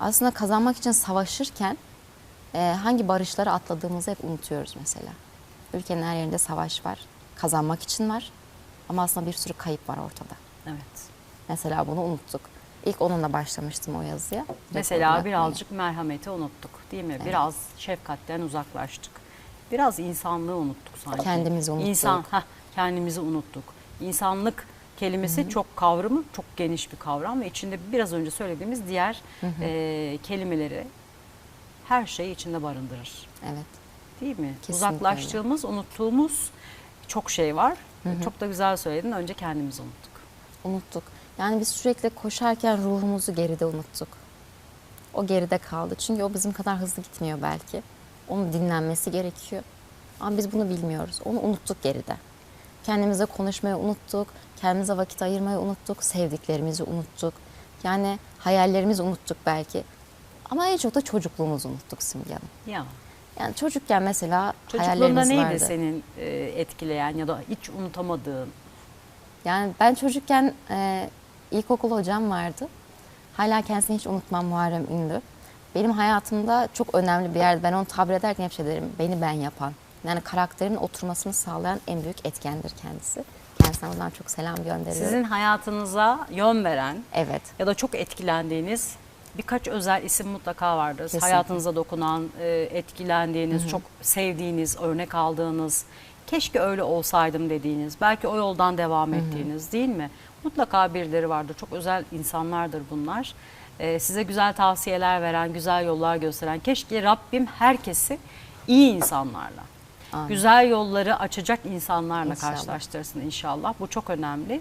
aslında kazanmak için savaşırken e, hangi barışları atladığımızı hep unutuyoruz mesela. Ülkenin her yerinde savaş var. Kazanmak için var. Ama aslında bir sürü kayıp var ortada. Evet. Mesela bunu unuttuk. İlk onunla başlamıştım o yazıya. Mesela birazcık merhameti unuttuk değil mi? Biraz şefkatten uzaklaştık. Biraz insanlığı unuttuk sanki. Kendimizi unuttuk. İnsan, heh, kendimizi unuttuk. İnsanlık kelimesi çok kavramı, çok geniş bir kavram ve içinde biraz önce söylediğimiz diğer e, kelimeleri her şeyi içinde barındırır. Evet. Değil mi? Kesinlikle Uzaklaştığımız, unuttuğumuz çok şey var. Çok da güzel söyledin. Önce kendimizi unuttuk. Unuttuk. Yani biz sürekli koşarken ruhumuzu geride unuttuk. O geride kaldı. Çünkü o bizim kadar hızlı gitmiyor belki. Onun dinlenmesi gerekiyor. Ama biz bunu bilmiyoruz. Onu unuttuk geride. Kendimize konuşmayı unuttuk. Kendimize vakit ayırmayı unuttuk. Sevdiklerimizi unuttuk. Yani hayallerimizi unuttuk belki. Ama en çok da çocukluğumuzu unuttuk Simge Hanım. Ya. Yani çocukken mesela Çocukluğunda hayallerimiz neydi vardı. senin e, etkileyen ya da hiç unutamadığın? Yani ben çocukken e, ilkokul hocam vardı. Hala kendisini hiç unutmam Muharrem Ünlü. Benim hayatımda çok önemli bir yerde. Ben onu tabir ederken hep şey derim. Beni ben yapan. Yani karakterimin oturmasını sağlayan en büyük etkendir kendisi. Kendisine buradan çok selam gönderiyorum. Sizin hayatınıza yön veren Evet. ya da çok etkilendiğiniz birkaç özel isim mutlaka vardır. Kesinlikle. Hayatınıza dokunan, e, etkilendiğiniz, çok sevdiğiniz, örnek aldığınız, keşke öyle olsaydım dediğiniz, belki o yoldan devam ettiğiniz değil mi? Mutlaka birileri vardır. Çok özel insanlardır bunlar. E, size güzel tavsiyeler veren, güzel yollar gösteren. Keşke Rabbim herkesi iyi insanlarla, Amin. güzel yolları açacak insanlarla İnşallah. karşılaştırsın inşallah. Bu çok önemli.